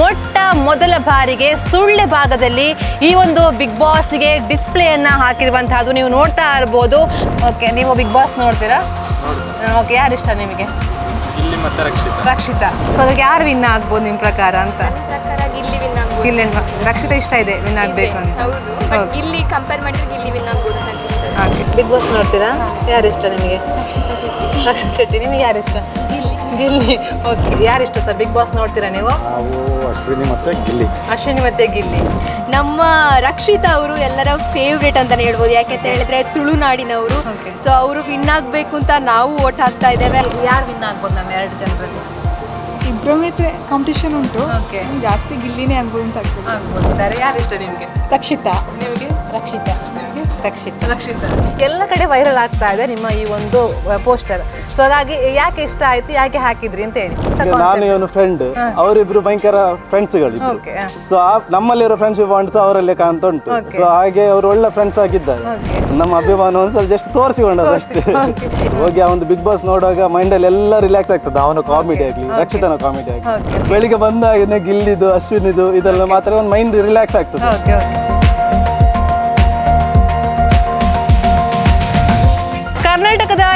ಮೊಟ್ಟ ಮೊದಲ ಬಾರಿಗೆ ಸುಳ್ಳೆ ಭಾಗದಲ್ಲಿ ಈ ಒಂದು ಬಿಗ್ ಬಾಸ್ಗೆ ಡಿಸ್ಪ್ಲೇಯನ್ನು ಹಾಕಿರುವಂತಹದ್ದು ನೀವು ನೋಡ್ತಾ ಇರ್ಬೋದು. ಓಕೆ ನೀವು ಬಿಗ್ ಬಾಸ್ ನೋಡ್ತೀರಾ? ಓಕೆ ಯಾರು ಇಷ್ಟ ನಿಮಗೆ? ಇಲ್ಲಿ ಮತ್ತೆ ರಕ್ಷಿತ. ರಕ್ಷಿತಾ. ಸೊ ಅದಕ್ಕೆ ಯಾರು ವಿನ್ ಆಗ್ಬೋದು ನಿಮ್ಮ ಪ್ರಕಾರ ಅಂತ? ಇಲ್ಲಿ ರಕ್ಷಿತಾ ಇಷ್ಟ ಇದೆ ವಿನ್ ಆಗಬೇಕು ಅಂತ. ಇಲ್ಲಿ ಕಂಪೇರ್ ಮಾಡಿದ್ರೆ ಇಲ್ಲಿ ವಿನ್ ಆಗ್ಬೋದು ಬಿಗ್ ಬಾಸ್ ನೋಡ್ತೀರಾ? ಯಾರು ಇಷ್ಟ ನಿಮಗೆ? ರಕ್ಷಿತ ಶೆಟ್ಟಿ. ನಿಮಗೆ ಯಾರು ಇಷ್ಟ? ಗಿಲ್ಲಿ. ಓಕೆ ಯಾರು ಇಷ್ಟ ಸರ್? ಬಿಗ್ ಬಾಸ್ ನೋಡ್ತೀರಾ ನಾವು ಅಶ್ವಿನಿ ಮತ್ತೆ ಗಿಲ್ಲಿ. ಅಶ್ವಿನಿ ಮತ್ತೆ ಗಿಲ್ಲಿ. ನಮ್ಮ ರಕ್ಷಿತಾ ಅವರು ಎಲ್ಲರ ಫೇವ್ರೇಟ್ ಅಂತಾನೆ ಹೇಳ್ಬೋದು. ಯಾಕೆಂತ ಹೇಳಿದ್ರೆ ತುಳುನಾಡಿನವರು. ಸೊ ಅವರು ವಿನ್ ಆಗ್ಬೇಕು ಅಂತ ನಾವು ಓಟ್ ಹಾಕ್ತಾ ಇದ್ದೇವೆ. ಯಾರು ವಿನ್ ಆಗ್ಬೋದು ನಮ್ಮ ಎರಡು ಜನರಲ್ಲಿ? ಇಬ್ಬರ ಮೇಲೆ ಕಾಂಪಿಟೇಷನ್ ಉಂಟು. ಜಾಸ್ತಿ ಗಿಲ್ಲಿನೇ ಆಗ್ಬೋದು ಅಂತ ಆಗ್ತದೆ. ಆಗ್ಬೋದು. ಯಾರು ಇಷ್ಟ ನಿಮಗೆ? ರಕ್ಷಿತಾ. ನಿಮಗೆ? ರಕ್ಷಿತಾ. ರಕ್ಷಿತಾ. ರಕ್ಷಿತ. ಎಲ್ಲ ಕಡೆ ವೈರಲ್ ಆಗ್ತಾ ಇದೆ ನಿಮ್ಮ ಈ ಒಂದು ಪೋಸ್ಟರ್ ಸೊ ಹಾಗಾಗಿ ಯಾಕೆ ಇಷ್ಟ ಆಯ್ತು ಯಾಕೆ ಹಾಕಿದ್ರಿ ಅಂತ ಹೇಳಿ. ನಾನು ಇವನು ಫ್ರೆಂಡ್ ಅವರಿಬ್ರು ಭಯಂಕರ ಫ್ರೆಂಡ್ಸ್ಗಳು ಗಳು ಸೊ ನಮ್ಮಲ್ಲಿರೋ ಫ್ರೆಂಡ್ಶಿಪ್ ಬಾಂಡ್ಸ್ ಅವರಲ್ಲೇ ಕಾಣ್ತಾ ಉಂಟು. ಸೊ ಹಾಗೆ ಅವರು ಒಳ್ಳೆ ಫ್ರೆಂಡ್ಸ್ ಆಗಿದ್ದಾರೆ. ನಮ್ಮ ಅಭಿಮಾನ ಒಂದ್ಸಲ ಜಸ್ಟ್ ತೋರಿಸಿಕೊಂಡದ್ದು ಅಷ್ಟೇ. ಹೋಗಿ ಆ ಒಂದು ಬಿಗ್ ಬಾಸ್ ನೋಡುವಾಗ ಮೈಂಡಲ್ಲಿ ಎಲ್ಲ ರಿಲ್ಯಾಕ್ಸ್ ಆಗ್ತದೆ. ಅವನ ಕಾಮಿಡಿ ಆಗಲಿ ರಕ್ಷಿತನ ಕಾಮಿಡಿ ಆಗಲಿ. ಬೆಳಿಗ್ಗೆ ಬಂದಾಗನೇ ಗಿಲ್ಲಿದು ಅಶ್ವಿನಿದು ಇದೆಲ್ಲ ಮಾತ್ರ ಒಂದು ಮೈಂಡ್ ರಿಲ್ಯಾಕ್ಸ್ ಆಗ್ತದೆ.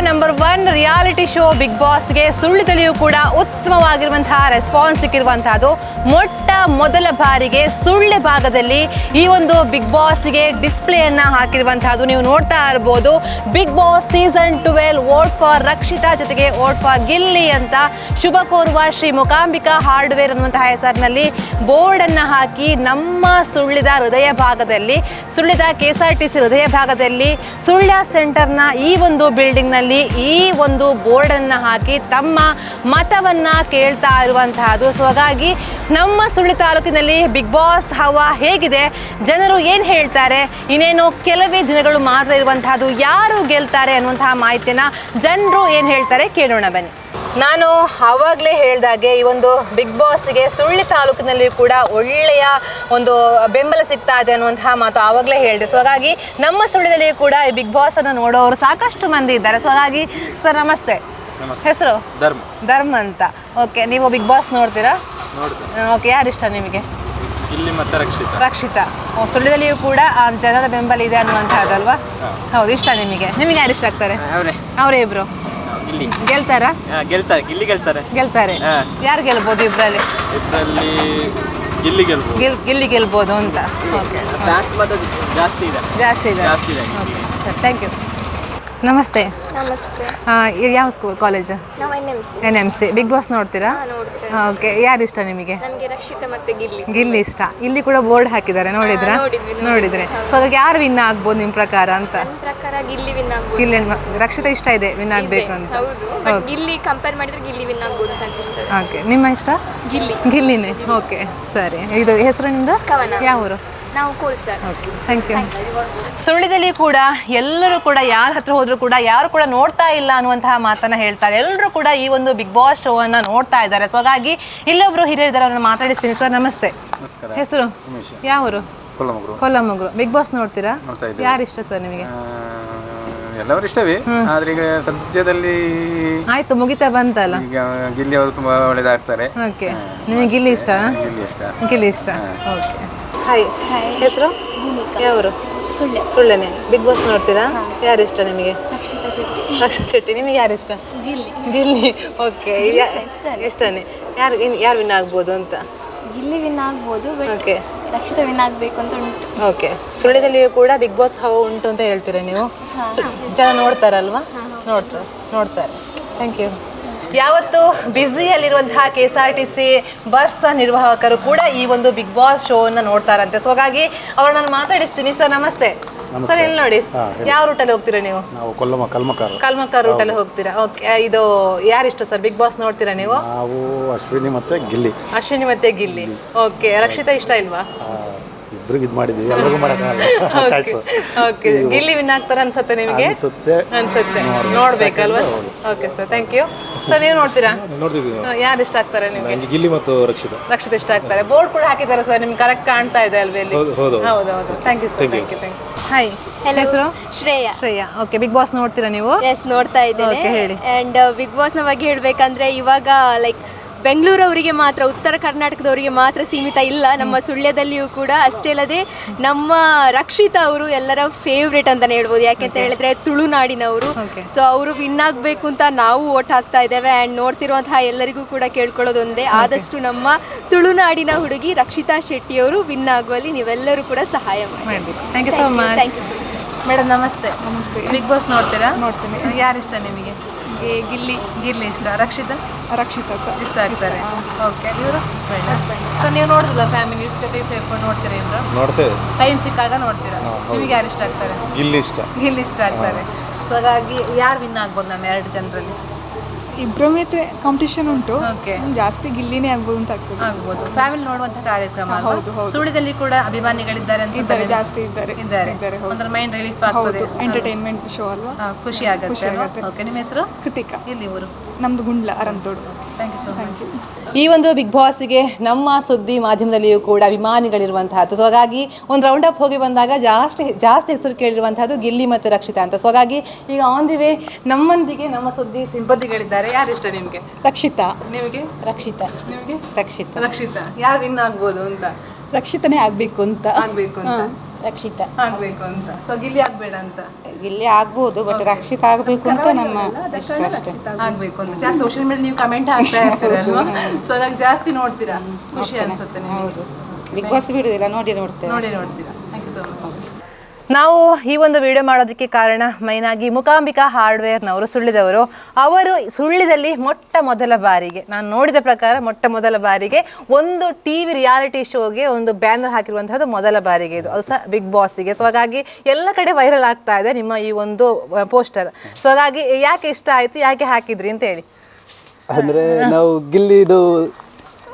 Number one reality show big ಬಾಸ್ಗೆ ಸುಳ್ಳಿದಲ್ಲಿಯೂ ಕೂಡ ಉತ್ತಮವಾಗಿರುವಂತಹ ರೆಸ್ಪಾನ್ಸ್ ಸಿಕ್ಕಿರುವಂತಹದ್ದು. ಮೊಟ್ಟ ಮೊದಲ ಬಾರಿಗೆ ಸುಳ್ಳೆ ಭಾಗದಲ್ಲಿ ಈ ಒಂದು ಬಿಗ್ ಬಾಸ್ಗೆ ಡಿಸ್ಪ್ಲೇಯನ್ನ ಹಾಕಿರುವಂತಹದ್ದು ನೀವು ನೋಡ್ತಾ ಇರ್ಬೋದು. Big boss season twelve vote for Rakshita ಜೊತೆಗೆ ವೋಟ್ ಫಾರ್ ಗಿಲ್ಲಿ ಅಂತ ಶುಭ ಕೋರುವ ಶ್ರೀ ಮುಕಾಂಬಿಕಾ ಹಾರ್ಡ್ವೇರ್ ಅನ್ನುವಂತಹ ಹೆಸರಿನಲ್ಲಿ ಬೋರ್ಡ್ ಅನ್ನ ಹಾಕಿ ನಮ್ಮ ಸುಳ್ಳಿದ ಹೃದಯ ಭಾಗದಲ್ಲಿ, ಸುಳ್ಳಿದ ಕೆ ಆರ್ ಟಿ ಸಿ ಹೃದಯ ಭಾಗದಲ್ಲಿ ಸುಳ್ಯ ಸೆಂಟರ್ನ ಈ ಒಂದು ಬಿಲ್ಡಿಂಗ್ನಲ್ಲಿ ಈ ಒಂದು ಬೋರ್ಡನ್ನು ಹಾಕಿ ತಮ್ಮ ಮತವನ್ನ ಕೇಳ್ತಾ ಇರುವಂತಹದ್ದು. ಸೊ ಹಾಗಾಗಿ ನಮ್ಮ ಸುಳ್ಳಿ ತಾಲೂಕಿನಲ್ಲಿ ಬಿಗ್ ಬಾಸ್ ಹವಾ ಹೇಗಿದೆ? ಜನರು ಏನು ಹೇಳ್ತಾರೆ? ಇನ್ನೇನು ಕೆಲವೇ ದಿನಗಳು ಮಾತ್ರ ಇರುವಂತಹದ್ದು ಯಾರು ಗೆಲ್ತಾರೆ ಅನ್ನುವಂತಹ ಮಾಹಿತಿನ ಜನರು ಏನು ಹೇಳ್ತಾರೆ ಕೇಳೋಣ ಬನ್ನಿ. ನಾನು ಆವಾಗಲೇ ಹೇಳಿದಾಗೆ ಈ ಒಂದು ಬಿಗ್ ಬಾಸ್ಗೆ ಸುಳ್ಳಿ ತಾಲೂಕಿನಲ್ಲಿ ಕೂಡ ಒಳ್ಳೆಯ ಒಂದು ಬೆಂಬಲ ಸಿಗ್ತಾ ಇದೆ ಅನ್ನುವಂತಹ ಮಾತು ಆವಾಗಲೇ ಹೇಳಿದೆ. ಸೊ ಹಾಗಾಗಿ ನಮ್ಮ ಸುಳ್ಳಿದಲ್ಲಿ ಕೂಡ ಈ ಬಿಗ್ ಬಾಸ್ ಅನ್ನು ನೋಡೋರು ಸಾಕಷ್ಟು ಮಂದಿ ಇದ್ದಾರೆ. ಸೊ ಹಾಗಾಗಿ ಸರ್ ನಮಸ್ತೆ. ಹೆಸರು? ಧರ್ಮ. ಧರ್ಮ ಅಂತ. ಓಕೆ ನೀವು ಬಿಗ್ ಬಾಸ್ ನೋಡ್ತೀರಾ? ಓಕೆ ಯಾರು ಇಷ್ಟ ನಿಮಗೆ? ಇಲ್ಲಿ ಮತ್ತೆ ರಕ್ಷಿತ. ರಕ್ಷಿತಾ. ಸುಳ್ಳಿದಲ್ಲಿಯೂ ಕೂಡ ಜನರ ಬೆಂಬಲ ಇದೆ ಅನ್ನುವಂಥದ್ದಲ್ವಾ ಹೌದು ಇಷ್ಟ ನಿಮಗೆ. ನಿಮಗೆ ಯಾರು ಇಷ್ಟ ಆಗ್ತಾರೆ? ಅವರೇ ಇಬ್ರು. ಗಿಲ್ಲಿ. ಗೆಲ್ತಾರಾ? ಗೆಲ್ತಾರೆ ಗಿಲ್ಲಿ ಗೆಲ್ತಾರೆ. ಗೆಲ್ತಾರೆ. ಹಾ. ಯಾರು ಗೆಲ್ಬೋದು ಇಬ್ಬರಲ್ಲಿ ಇದರಲ್ಲಿ ಗಿಲ್ಲಿ ಗೆಲ್ಬೋದು. ಗೆಲ್ ಗಿಲ್ಲಿ ಗೆಲ್ಬೋದು ಅಂತ. ಓಕೆ ಫ್ಯಾನ್ಸ್ ಮಾತ್ರ ಜಾಸ್ತಿ ಇದೆ. ಜಾಸ್ತಿ ಇದೆ. ಜಾಸ್ತಿ ಇದೆ. ಓಕೆ ಸರ್ ಥ್ಯಾಂಕ್ ಯು ನಮಸ್ತೆ. ನಮಸ್ತೆ. ಯಾವ ಸ್ಕೂಲ್ ಕಾಲೇಜು ನಾವು N M C N M C big boss ನೋಡ್ತೀರಾ? ನೋಡ್ತೇವೆ. ಓಕೆ ಯಾರು ಇಷ್ಟ ನಿಮಗೆ? ನಮಗೆ ರಕ್ಷಿತಾ ಮತ್ತೆ ಗಿಲ್ಲಿ. ಗಿಲ್ಲಿ ಇಷ್ಟ. ಇಲ್ಲಿ ಕೂಡ ಬೋರ್ಡ್ ಹಾಕಿದ್ದಾರೆ ನೋಡಿದ್ರಾ? ಹಾ, ನೋಡಿದ್ವಿ, ನೋಡಿದ್ವಿ. ನೋಡಿದ್ರೆ. ಸೊ ಅದಕ್ಕೆ ಯಾರು ವಿನ್ ಆಗ್ಬೋದು ನಿಮ್ಮ ಪ್ರಕಾರ ಅಂತ? ನನ್ನ ಪ್ರಕಾರ ಗಿಲ್ಲಿ ವಿನ್ ಆಗ್ಬೋದು. ಗಿಲ್ಲಿ ರಕ್ಷಿತ ಇಷ್ಟ ಇದೆ ವಿನ್ ಆಗಬೇಕು ಅಂತ. ಹೌದು. ಇಲ್ಲಿ ಗಿಲ್ಲಿ ಕಂಪೇರ್ ಮಾಡಿದ್ರೆ ಗಿಲ್ಲಿ ವಿನ್ ಆಗ್ಬೋದು ಅಂತ ಅನಿಸ್ತದೆ ಓಕೆ ನಿಮ್ಮ ಇಷ್ಟ? ಗಿಲ್ಲಿ. ಗಿಲ್ಲಿನೇ. ಓಕೆ ಸರಿ. ಇದು ಹೆಸರಿನಿಂದ ಕವನ. ಯಾವ ಊರು? ನಾವು ಕೋಲ್ಚಾರ್ ಓಕೆ ಥ್ಯಾಂಕ್ ಯು ಸುಳ್ಳಿದಲ್ಲಿ ಕೂಡ ಎಲ್ಲರೂ ಕೂಡ ಯಾರ ಹತ್ರ ಹೋದ್ರು ಕೂಡ ಯಾರು ಕೂಡ ನೋಡ್ತಾ ಇಲ್ಲ ಅನ್ನುವಂತಹ ಮಾತನ್ನ ಹೇಳ್ತಾರೆ. ಎಲ್ಲರೂ ಕೂಡ ಈ ಒಂದು ಬಿಗ್ ಬಾಸ್ ಶೋ ಅನ್ನ ನೋಡ್ತಾ ಇದ್ದಾರೆ. ಸೊ ಹಾಗಾಗಿ ಇಲ್ಲೊಬ್ರು ಹಿರಿಯರಿದ್ದಾರೆ ಅವ್ರನ್ನ ಮಾತಾಡಿಸ್ತೀನಿ. ಸರ್ ನಮಸ್ತೆ. ಹೆಸರು? ಯಾವರು? ಕೊಲ್ಲಮಗರು. ಕೊಲ್ಲಮಗ್ರು. ಬಿಗ್ ಬಾಸ್ ನೋಡ್ತೀರಾ. ಯಾರು ಇಷ್ಟ ಸರ್ ನಿಮಗೆ? ಎಲ್ಲವರು ಇಷ್ಟವೇ? ಆದ್ರೆ ಈಗ ಸದ್ಯದಲ್ಲಿ ಆಯ್ತು ಮುಗಿತಾ ಬಂತಲ್ಲ? ಈಗ ಗಿಲ್ಲಿ ಅವರು ತುಂಬಾ ಒಳ್ಳೇದಾಗ್ತಾರೆ. ಓಕೆ ನಿಮಗೆ ಗಿಲ್ಲಿ ಇಷ್ಟ ಗಿಲ್ಲಿ ಇಷ್ಟ. ಗಿಲ್ಲಿ ಇಷ್ಟ. ಓಕೆ ಹಾಯ್ ಹೆಸರು? ಯಾವರು? ಸುಳ್ಳೆ ಸುಳ್ಳೆನೆ ಬಿಗ್ ಬಾಸ್ ನೋಡ್ತೀರಾ? ಯಾರಿಷ್ಟ ನಿಮಗೆ? ರಕ್ಷಿತಾ ಶೆಟ್ಟಿ. ರಕ್ಷಿತಾ ಶೆಟ್ಟಿ. ನಿಮಗೆ ಯಾರು ಇಷ್ಟ? ಗಿಲ್ಲಿ. ಗಿಲ್ಲಿ. ಓಕೆ ಇಷ್ಟನೇ. ಯಾರು ಯಾರು ವಿನ್ ಆಗ್ಬೋದು ಅಂತ? ಗಿಲ್ಲಿ ವಿನ್ ಆಗ್ಬೋದು ಓಕೆ ರಕ್ಷಿತಾ ವಿನ್ ಆಗಬೇಕು ಅಂತ ಉಂಟು. ಓಕೆ ಸುಳ್ಯದಲ್ಲಿಯೂ ಕೂಡ ಬಿಗ್ ಬಾಸ್ ಹವ ಉಂಟು ಅಂತ ಹೇಳ್ತೀರಾ ನೀವು? ಜನ ನೋಡ್ತಾರಲ್ವಾ? ನೋಡ್ತಾರೆ. ನೋಡ್ತಾರೆ. ಥ್ಯಾಂಕ್ ಯು ಯಾವತ್ತು ಬ್ಯುಸಿಯಲ್ಲಿರುವಂತಹ K S R T C bus ನಿರ್ವಾಹಕರು ಕೂಡ ಈ ಒಂದು ಬಿಗ್ ಬಾಸ್ ಶೋ ಅನ್ನ ನೋಡ್ತಾರಂತೆ. ಸೊ ಹಾಗಾಗಿ ಅವ್ರನ್ನ ನಾನು ಮಾತಾಡಿಸ್ತೀನಿ. ಸರ್ ನಮಸ್ತೆ. ಸರ್ ಎಲ್ಲಿ ನೋಡಿ? ಯಾವ ರೂಟಲ್ಲಿ ಹೋಗ್ತೀರಾ ನೀವು? ನಾವು ಕೊಲ್ಲಮ ಕಲ್ಮಕಾರ. ಕಲ್ಮಕಾರ ರೂಟಲ್ಲಿ ಹೋಗ್ತೀರಾ? ಓಕೆ ಇದು ಯಾರಿಷ್ಟ ಸರ್? ಬಿಗ್ ಬಾಸ್ ನೋಡ್ತೀರಾ ನೀವು? ನಾವು ಅಶ್ವಿನಿ ಮತ್ತೆ ಗಿಲ್ಲಿ. ಅಶ್ವಿನಿ ಮತ್ತೆ ಗಿಲ್ಲಿ. ಓಕೆ ರಕ್ಷಿತಾ ಇಷ್ಟ ಇಲ್ವಾ? ಇಬ್ರಿಗೆ ಇದು ಮಾಡಿದ್ವಿ. ಎಲ್ಲರಿಗೂ ಓಕೆ ಗಿಲ್ಲಿ ವಿನ್ ಆಗ್ತಾರೆ ಅನ್ಸುತ್ತೆ ನಿಮಗೆ? ಅನ್ಸುತ್ತೆ. ಅನ್ಸುತ್ತೆ. ನೋಡ್ಬೇಕಲ್ವಾ? Okay sir thank you sir ನೀವು ನೋಡ್ತೀರಾ? ನೋಡ್ತಿದ್ವಿ ಯಾರು ಇಷ್ಟ ಆಗ್ತಾರೆ ನಿಮಗೆ? ಗಿಲ್ಲಿ ಮತ್ತು ರಕ್ಷಿತ. ರಕ್ಷಿತ ಇಷ್ಟ ಆಗ್ತಾರೆ. ಬೋರ್ಡ್ ಕೂಡ ಹಾಕಿದ್ದಾರೆ ಸರ್ ನಿಮ್ಗೆ ಕರೆಕ್ಟ್ ಕಾಣ್ತಾ ಇದೆ ಅಲ್ವೇ ಇಲ್ಲಿ? ಹೌದು, ಹೌದು. ಹೌದು. ಹೌದು thank you sir thank you thank you hi ಹೆಸರು? Shreya. Shreya. Okay big boss ನೋಡ್ತೀರಾ ನೀವು? ಎಸ್ ನೋಡ್ತಾ ಇದ್ದೀನಿ. Okay, ಹೇಳಿ. ಅಂಡ್ ಬಿಗ್ ಬಾಸ್ನ ಬಗ್ಗೆ ಹೇಳ್ಬೇಕಂದ್ರೆ ಇವಾಗ ಲೈಕ್ ಬೆಂಗಳೂರವರಿಗೆ ಮಾತ್ರ ಉತ್ತರ ಕರ್ನಾಟಕದವರಿಗೆ ಮಾತ್ರ ಸೀಮಿತ ಇಲ್ಲ. ನಮ್ಮ ಸುಳ್ಯದಲ್ಲಿಯೂ ಕೂಡ ಅಷ್ಟೇ ಅಲ್ಲದೆ ನಮ್ಮ ರಕ್ಷಿತಾ ಅವರು ಎಲ್ಲರ ಫೇವ್ರೇಟ್ ಅಂತಾನೆ ಹೇಳ್ಬೋದು. ಯಾಕೆಂತ ಹೇಳಿದ್ರೆ ತುಳುನಾಡಿನವರು. ಸೊ ಅವರು ವಿನ್ ಆಗಬೇಕು ಅಂತ ನಾವು ಓಟ್ ಹಾಕ್ತಾ ಇದ್ದೇವೆ. ಆ್ಯಂಡ್ ನೋಡ್ತಿರುವಂತಹ ಎಲ್ಲರಿಗೂ ಕೂಡ ಕೇಳ್ಕೊಳ್ಳೋದೊಂದೇ ಆದಷ್ಟು ನಮ್ಮ ತುಳುನಾಡಿನ ಹುಡುಗಿ ರಕ್ಷಿತಾ ಶೆಟ್ಟಿಯವರು ವಿನ್ ಆಗುವಲ್ಲಿ ನೀವೆಲ್ಲರೂ ಕೂಡ ಸಹಾಯ ಮಾಡಿ. ಮಾಡಬೇಕು. Thank you so much thank you so much madam ನಮಸ್ತೆ. ನಮಸ್ತೆ. ಬಿಗ್ ಬಾಸ್ ನೋಡ್ತೀರಾ? ನೋಡ್ತೀನಿ. ಯಾರಿಷ್ಟ ಇಷ್ಟ ನಿಮಗೆ? ಗೆ- ಗಿಲ್ಲಿ ಗಿಲ್ಲಿ ಇಷ್ಟ ರಕ್ಷಿತಾ? ರಕ್ಷಿತಾ ಸರ್. ಇಷ್ಟ ಆಗ್ತಾರೆ. ಓಕೆ ಇವರು? ಸೊ ನೀವು ನೋಡಿದ್ರಲ್ಲ ಫ್ಯಾಮಿಲಿ ಜೊತೆ ಸೇರ್ಕೊಂಡು ನೋಡ್ತೀರಾ ಅಂದ್ರೆ? ನೋಡ್ತೇವೆ. ಟೈಮ್ ಸಿಕ್ಕಾಗ ನೋಡ್ತೀರಾ? ನಿಮಗೆ ಯಾರು ಇಷ್ಟ ಆಗ್ತಾರೆ? ಗಿಲ್ಲಿ ಇಷ್ಟ. ಗಿಲ್ಲಿ ಇಷ್ಟ ಆಗ್ತಾರೆ. ಸೊ ಹಾಗಾಗಿ ಯಾರು ವಿನ್ ಆಗ್ಬೋದು ನಮ್ಮ ಎರಡು ಜನರಲ್ಲಿ? ಇಬ್ಬರ ಮೇಲೆ ಕಾಂಪಿಟೇಷನ್ ಉಂಟು. Okay. ಜಾಸ್ತಿ ಗಿಲ್ಲಿನೇ ಆಗ್ಬೋದು ಅಂತ ಆಗ್ತದೆ. ಆಗ್ಬೋದು. ಫ್ಯಾಮಿಲಿ ನೋಡುವಂತ ಕಾರ್ಯಕ್ರಮ ಅಲ್ವಾ? ಹೌದು, ಹೌದು. ಸುಳ್ಯದಲ್ಲಿ ಕೂಡ ಅಭಿಮಾನಿಗಳಿದ್ದಾರೆ ಅಂತ ಇದ್ದಾರೆ? ಜಾಸ್ತಿ ಇದ್ದಾರೆ. ಇದ್ದಾರೆ. ಇದ್ದಾರೆ ಹೌದು. ಒಂಥರ ಮೈಂಡ್ ರಿಲೀಫ್ ಹೌದು ಆಗ್ತದೆ ಎಂಟರ್ಟೈನ್ಮೆಂಟ್ ಶೋ ಅಲ್ವಾ? ಖುಷಿ ಖುಷಿ ಆಗುತ್ತೆ ಆಗುತ್ತೆ. ಓಕೆ ನಿಮ್ಮ ಹೆಸರು? ಕೃತಿಕಾ. ಇಲ್ಲಿ ಊರು? ನಮ್ದು ಗುಂಡ್ಲ ಅರಂತೋಡು. ಈ ಒಂದು ಬಿಗ್ ಬಾಸ್ಗೆ ನಮ್ಮ ಸುದ್ದಿ ಮಾಧ್ಯಮದಲ್ಲಿಯೂ ಕೂಡ ಅಭಿಮಾನಿಗಳಿರುವಂತಹದ್ದು. ಸೊ ಹಾಗಾಗಿ ಒಂದು ರೌಂಡ್ ಅಪ್ ಹೋಗಿ ಬಂದಾಗ ಜಾಸ್ತಿ ಜಾಸ್ತಿ ಹೆಸರು ಕೇಳಿರುವಂತಹದ್ದು ಗಿಲ್ಲಿ ಮತ್ತು ರಕ್ಷಿತಾ ಅಂತ. ಸೊ ಹಾಗಾಗಿ ಈಗ ಆನ್ ದಿ ವೇ ನಮ್ಮೊಂದಿಗೆ ನಮ್ಮ ಸುದ್ದಿ ಸಿಂಪತಿಗಳಿದ್ದಾರೆ ಯಾರು ಇಷ್ಟ ನಿಮಗೆ? ರಕ್ಷಿತಾ. ನಿಮಗೆ? ರಕ್ಷಿತಾ. ನಿಮಗೆ? ರಕ್ಷಿತಾ. ರಕ್ಷಿತಾ. ಯಾರು ವಿನ್ ಆಗ್ಬೋದು ಅಂತ? ರಕ್ಷಿತನೇ ಆಗಬೇಕು ಅಂತ. ಆಗ್ಬೇಕು ಅಂತ. ರಕ್ಷಿತಾ. ಆಗ್ಬೇಕು ಅಂತ. ಸೊ ಗಿಲ್ಲಿ ಆಗ್ಬೇಡ ಅಂತ. ಗಿಲ್ಲಿ ಆಗ್ಬೋದು ಬಟ್ ರಕ್ಷಿತ ಆಗಬೇಕು ಅಂತ ನಮ್ಮ ಇಷ್ಟ ಅಷ್ಟೇ. ಆಗ್ಬೇಕು ಅಂತ. ಜಾಸ್ತಿ ಸೋಷಿಯಲ್ ಮೀಡಿಯಾ ನೀವು ಕಮೆಂಟ್ ಹಾಕ್ತಾ ಇರ್ತೀರ ಅಲ್ವಾ ಸೊ ಹಾಗಾಗಿ ಜಾಸ್ತಿ ನೋಡ್ತೀರಾ? ಖುಷಿ ಅನ್ಸುತ್ತೆ ನಿಮಗೆ. ಹೌದು. ಬಿಗ್ ಬಾಸ್ ಬಿಡುದಿಲ್ಲ ನೋಡಿ ನೋಡ್ತೇವೆ ನೋಡಿ ನೋಡ್ತೀರಾ? ಥ್ಯಾಂಕ್ ಯು ಸೊ ಮಚ್ ನಾವು ಈ ಒಂದು ವಿಡಿಯೋ ಮಾಡೋದಕ್ಕೆ ಕಾರಣ ಮೈನ್ ಆಗಿ ಮುಕಾಂಬಿಕಾ ಹಾರ್ಡ್ವೇರ್ನವರು ಸುಳ್ಳಿದವರು. ಅವರು ಸುಳ್ಳಿದಲ್ಲಿ ಮೊಟ್ಟ ಮೊದಲ ಬಾರಿಗೆ ನಾನು ನೋಡಿದ ಪ್ರಕಾರ ಮೊಟ್ಟ ಮೊದಲ ಬಾರಿಗೆ ಒಂದು ಟಿ ವಿ ರಿಯಾಲಿಟಿ ಶೋಗೆ ಒಂದು ಬ್ಯಾನರ್ ಹಾಕಿರುವಂತಹದ್ದು ಮೊದಲ ಬಾರಿಗೆ ಇದು. ಅದು ಸಹ ಬಿಗ್ ಬಾಸಿಗೆ ಸೊ ಹಾಗಾಗಿ ಎಲ್ಲ ಕಡೆ ವೈರಲ್ ಆಗ್ತಾ ಇದೆ ನಿಮ್ಮ ಈ ಒಂದು ಪೋಸ್ಟರ್ ಸೊ ಹಾಗಾಗಿ ಯಾಕೆ ಇಷ್ಟ ಆಯಿತು ಯಾಕೆ ಹಾಕಿದ್ರಿ ಅಂತ ಹೇಳಿ. ಅಂದ್ರೆ ನಾವು ಗಿಲ್ಲಿದು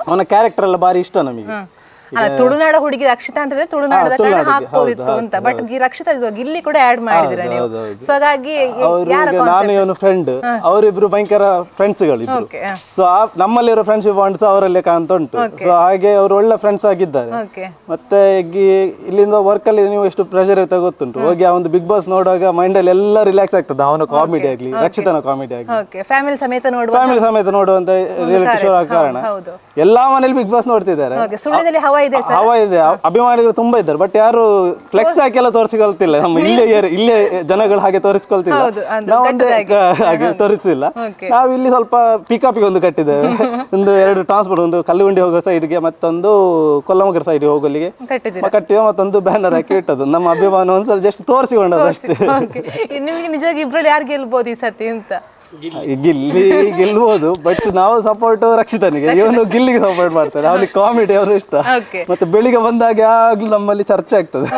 ಅವನ ಕ್ಯಾರೆಕ್ಟರ್ ಎಲ್ಲ ಬಾರಿ ಇಷ್ಟ ನಮಗೆ. ಅಲ್ಲ ತುಳುನಾಡ ಹುಡುಗಿ ರಕ್ಷಿತಾ ಅಂತ ಹೇಳಿದ್ರೆ ತುಳುನಾಡದ ಕಾರಣ ಹಾಕ್ಬೋದಿತ್ತು ಅಂತ. ಬಟ್ ರಕ್ಷಿತಾ ಇಲ್ಲಿ ಕೂಡ ಆಡ್ ಮಾಡಿದ್ರೆ ನೀವು. ಸೊ ಹಾಗಾಗಿ ನಾನು ಇವನು ಫ್ರೆಂಡ್ ಅವರಿಬ್ರು ಭಯಂಕರ ಫ್ರೆಂಡ್ಸ್ಗಳು ಇಬ್ರು ಸೊ ನಮ್ಮಲ್ಲಿರೋ ಫ್ರೆಂಡ್ಶಿಪ್ ಬಾಂಡ್ಸ್ ಅವರಲ್ಲೇ ಕಾಣ್ತಾ ಉಂಟು. ಸೊ ಹಾಗೆ ಅವರು ಒಳ್ಳೆ ಫ್ರೆಂಡ್ಸ್ ಆಗಿದ್ದಾರೆ. ಮತ್ತೆ ಇಲ್ಲಿಂದ ವರ್ಕ್ ಅಲ್ಲಿ ನೀವು ಎಷ್ಟು ಪ್ರೆಷರ್ ಇರ್ತಾ ಗೊತ್ತುಂಟು. ಹೋಗಿ ಆ ಒಂದು ಬಿಗ್ ಬಾಸ್ ನೋಡುವಾಗ ಮೈಂಡ್ ಅಲ್ಲಿ ಎಲ್ಲ ರಿಲ್ಯಾಕ್ಸ್ ಆಗ್ತದೆ. ಅವನ ಕಾಮಿಡಿ ಆಗ್ಲಿ ರಕ್ಷಿತನ ಕಾಮಿಡಿ ಆಗ್ಲಿ. ಫ್ಯಾಮಿಲಿ ಸಮೇತ ನೋಡುವ ಫ್ಯಾಮಿಲಿ ಸಮೇತ ನೋಡುವಂತ ರಿಯಾಲಿಟಿ ಶೋ ಕಾರಣ. ಎಲ್ಲಾ ಮನೇಲಿ ಬಿಗ್ ಬಾಸ್ ನೋಡ್ತಿದ್ದಾರೆ. ಇದೆ ಸರ್. ಹವಾ ಇದೆ. ಅಭಿಮಾನಿಗಳು ತುಂಬಾ ಇದ್ದಾರೆ. ಬಟ್ ಯಾರು ಫ್ಲೆಕ್ಸ್ ಹಾಕಿ ಎಲ್ಲ ತೋರಿಸಿಕೊಳ್ತಿಲ್ಲ. ನಮ್ಮ ಇಲ್ಲೇ ಇಲ್ಲೇ ಜನಗಳು ಹಾಗೆ ತೋರಿಸ್ಕೊಳ್ತಿಲ್ಲ. ನಾವು ಒಂದೇ. ಹಾಗೆ ತೋರಿಸಿಲ್ಲ. ನಾವು ಇಲ್ಲಿ ಸ್ವಲ್ಪ ಪಿಕಪ್ಗೆ ಒಂದು ಕಟ್ಟಿದ್ದೇವೆ. ಒಂದು ಎರಡು ಟ್ರಾನ್ಸ್ಪೋರ್ಟ್ ಒಂದು ಕಲ್ಲುಗುಂಡಿ ಹೋಗೋ ಸೈಡ್ಗೆ ಮತ್ತೊಂದು ಕೊಲ್ಲಮಗರ ಸೈಡ್ಗೆ ಹೋಗಲಿಗೆ ಕಟ್ಟಿದ ಮತ್ತೊಂದು ಬ್ಯಾನರ್ ಹಾಕಿ ಇಟ್ಟದ್ದು. ನಮ್ಮ ಅಭಿಮಾನ ಒಂದ್ಸಲ ಜಸ್ಟ್ ತೋರಿಸಿಕೊಂಡದ್ದು ಅಷ್ಟೇ. ನಿಮಗೆ ನಿಜವಾಗಿ ಇಬ್ಬರಲ್ಲಿ ಯಾರು ಗೆಲ್ಬೋದು ಈ ಸತಿ ಅಂತ? ಗಿಲ್ಲಿ. ಗೆಲ್ಬಹುದು ಬಟ್ ನಾವು ಸಪೋರ್ಟ್ ರಕ್ಷಿತನಿಗೆ. ಇವನು ಗಿಲ್ಲಿಗೆ ಸಪೋರ್ಟ್ ಮಾಡ್ತಾನೆ. ಅವನಿಗೆ ಕಾಮಿಡಿ ಅವನು ಇಷ್ಟ. ಮತ್ತೆ ಬೆಳಿಗ್ಗೆ ಬಂದಾಗ ಯಾವಾಗ್ಲೂ ನಮ್ಮಲ್ಲಿ ಚರ್ಚೆ ಆಗ್ತದೆ.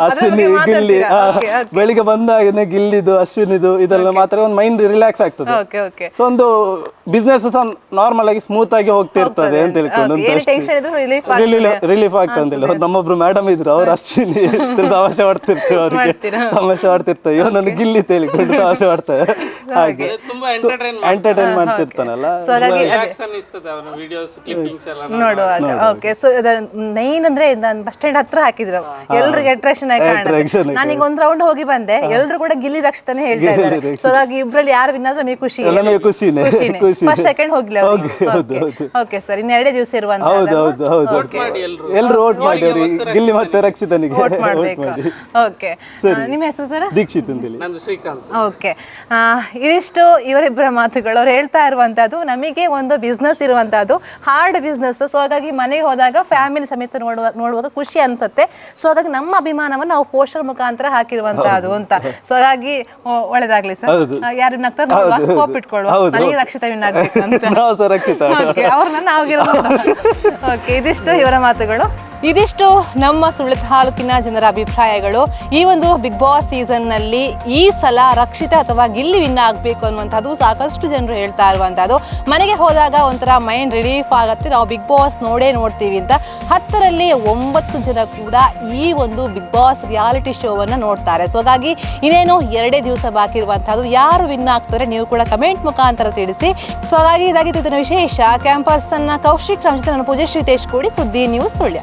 ಅಶ್ವಿನಿ ಗಿಲ್ಲಿ. ಬೆಳಿಗ್ಗೆ ಬಂದಾಗನೆ ಗಿಲ್ಲಿದು ಅಶ್ವಿನಿದು ಇದೆಲ್ಲ ಮಾತ್ರ ಒಂದು ಮೈಂಡ್ ರಿಲ್ಯಾಕ್ಸ್ ಆಗ್ತದೆ. ಸೊ ಒಂದು ಬಿಸ್ನೆಸ್ ಸಹ ನಾರ್ಮಲ್ ಆಗಿ ಸ್ಮೂತ್ ಆಗಿ ಹೋಗ್ತಿರ್ತದೆ ಅಂತ ಹೇಳ್ಕೊಂಡು ರಿಲೀಫ್ ಆಗ್ತದೆ. ನಮ್ಮೊಬ್ರು ಮೇಡಮ್ ಇದ್ರು ಅವ್ರು ಅಶ್ವಿನಿ ತಮಾಷೆ ಮಾಡ್ತಿರ್ತೀವಿ ಅವ್ರಿಗೆ? ತಮಾಷೆ ಮಾಡ್ತಿರ್ತಾರೆ. ಇವನನ್ನು ಗಿಲ್ಲಿ ತೇಳಿಕೊಂಡು ತಮಾಷೆ ಮಾಡ್ತಾರೆ. ಹಾಗೆ. ತುಂಬಾ ಎಂಟರ್ಟೈನ್ ಎಂಟರ್ಟೈನ್ ಮಾಡ್ತಿರ್ತಾನಲ್ಲ? ಸೊ ಹಾಗಾಗಿ ರಿಯಾಕ್ಷನ್ ಇರ್ತದೆ ಅವನ ವಿಡಿಯೋಸ್ ಕ್ಲಿಪ್ಪಿಂಗ್ಸ್ ಎಲ್ಲ ನೋಡುವಾಗ ಓಕೆ ಸೊ ನೈನ್ ಅಂದ್ರೆ ನಾನು ಬಸ್ ಸ್ಟ್ಯಾಂಡ್ ಹತ್ರ ಹಾಕಿದ್ರು. ಎಲ್ರಿಗೆ ಅಟ್ರಾಕ್ಷನ್ ಆಗಿ ಕಾಣ ನಾನು ಈಗ ಒಂದ್ ರೌಂಡ್ ಹೋಗಿ ಬಂದೆ. ಎಲ್ರು ಕೂಡ ಗಿಲ್ಲಿ ರಕ್ಷಿತಾನೆ ಹೇಳ್ತಾ ಇದ್ದಾರೆ. ಸೊ ಹಾಗಾಗಿ ಇಬ್ರಲ್ಲಿ ಯಾರು ವಿನ್ ಆದ್ರೆ ನಮಗೆ ಖುಷಿ. ಖುಷಿನೇ, ಖುಷಿ. ಫಸ್ಟ್ ಸೆಕೆಂಡ್ ಹೋಗ್ಲಿ. ಓಕೆ ಸರ್ ಇನ್ನು ಎರಡೇ ದಿವಸ ಇರುವಂತ ಹೌದು ಹೌದು ಹೌದು. ಎಲ್ರು. ಓಟ್ ಮಾಡಿ ಗಿಲ್ಲಿ ಮತ್ತೆ ರಕ್ಷಿತನಿಗೆ. ವೋಟ್ vote ಮಾಡ್ಬೇಕು. ಓಕೆ ನಿಮ್ಮ ಹೆಸರು ಸರ್ ದೀಕ್ಷಿತ್ ಅಂತೇಳಿ ಓಕೆ ಇದಿಷ್ಟು ಇವರಿಬ್ಬರ ಮಾತುಗಳು ಅವ್ರು ಹೇಳ್ತಾ ಇರುವಂಥದ್ದು ನಮಗೆ ಒಂದು ಬಿಸ್ನೆಸ್ ಇರುವಂಥದ್ದು ಹಾರ್ಡ್ ಬಿಸ್ನೆಸ್ ಸೊ ಹಾಗಾಗಿ ಮನೆಗೆ ಹೋದಾಗ ಫ್ಯಾಮಿಲಿ ಸಮೇತ ನೋಡುವ ನೋಡುವಾಗ ಖುಷಿ ಅನ್ಸುತ್ತೆ. ಸೊ ಹಾಗಾಗಿ ನಮ್ಮ ಅಭಿಮಾನವನ್ನು ನಾವು ಪೋಸ್ಟರ್ ಮುಖಾಂತರ ಹಾಕಿರುವಂತಹದ್ದು ಅಂತ. ಸೊ ಹಾಗಾಗಿ ಒಳ್ಳೆದಾಗ್ಲಿ ಸರ್ ಯಾರು ಹೌದು, ನನಗೆ ಹೌದು. ವಿನ್ ಆಗ್ಬೇಕು ಅಂತ. ಅವ್ರನ್ನ ನಾವಾಗಿರೋದು ಓಕೆ ಇದಿಷ್ಟು ಇವರ ಮಾತುಗಳು. ಇದಿಷ್ಟು ನಮ್ಮ ಸುಳ್ಳು ತಾಲೂಕಿನ ಜನರ ಅಭಿಪ್ರಾಯಗಳು. ಈ ಒಂದು ಬಿಗ್ ಬಾಸ್ ಸೀಸನ್ನಲ್ಲಿ ಈ ಸಲ ರಕ್ಷಿತ ಅಥವಾ ಗಿಲ್ಲಿ ವಿನ್ ಆಗಬೇಕು ಅನ್ನುವಂಥದ್ದು ಸಾಕಷ್ಟು ಜನರು ಹೇಳ್ತಾ ಇರುವಂಥದ್ದು. ಮನೆಗೆ ಹೋದಾಗ ಒಂಥರ ಮೈಂಡ್ ರಿಲೀಫ್ ಆಗುತ್ತೆ. ನಾವು ಬಿಗ್ ಬಾಸ್ ನೋಡೇ ನೋಡ್ತೀವಿ ಅಂತ. ಹತ್ತರಲ್ಲಿ ಒಂಬತ್ತು ಜನ ಕೂಡ ಈ ಒಂದು ಬಿಗ್ ಬಾಸ್ ರಿಯಾಲಿಟಿ ಶೋವನ್ನು ನೋಡ್ತಾರೆ. ಸೊ ಹಾಗಾಗಿ ಇನ್ನೇನು ಎರಡೇ ದಿವಸ ಬಾಕಿ ಇರುವಂಥದ್ದು. ಯಾರು ವಿನ್ ಆಗ್ತಾರೆ ನೀವು ಕೂಡ ಕಮೆಂಟ್ ಮುಖಾಂತರ ತಿಳಿಸಿ. ಸೊ ಹಾಗಾಗಿ ಇದಾಗಿತ್ತು ವಿಶೇಷ. ಕ್ಯಾಂಪಸ್ ಅನ್ನ ಕೌಶಿಕ್ ರಂಜಿತ ಪೂಜೆ, ಶ್ರೀತೇಶ್ ಕೂಡಿ ಸುದ್ದಿ ನ್ಯೂಸ್ ಸುಳ್ಯ.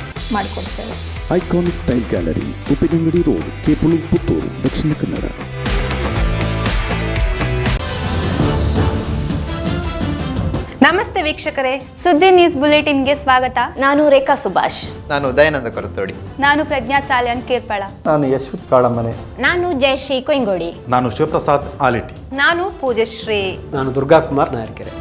ಮಾಡಿಕೊಡ್ತೇವೆ. Iconic tile gallery Uppinangady road Kepulu Puttur Dakshina Kannada ನಮಸ್ತೆ ವೀಕ್ಷಕರೇ ಸುದ್ದಿ ನ್ಯೂಸ್ ಬುಲೆಟಿನ್ಗೆ ಸ್ವಾಗತ. ನಾನು ರೇಖಾ ಸುಭಾಷ್. ನಾನು ದಯಾನಂದ ಕೊರತೋಡಿ. ನಾನು ಪ್ರಜ್ಞಾ ಸಾಲ್ಯನ್ ಕೇರ್ಪಳ. ನಾನು ಯಶ್ವಿತ್ ಕಾಳಮನೆ ನಾನು ಜಯಶ್ರೀ ಕೊಯ್ಗೋಡಿ. ನಾನು ಶಿವಪ್ರಸಾದ್ ಆಲಿಟಿ. ನಾನು ಪೂಜಶ್ರೀ. ನಾನು ದುರ್ಗಾ ಕುಮಾರ್ ನಾಯರ್ಕೆರೆ.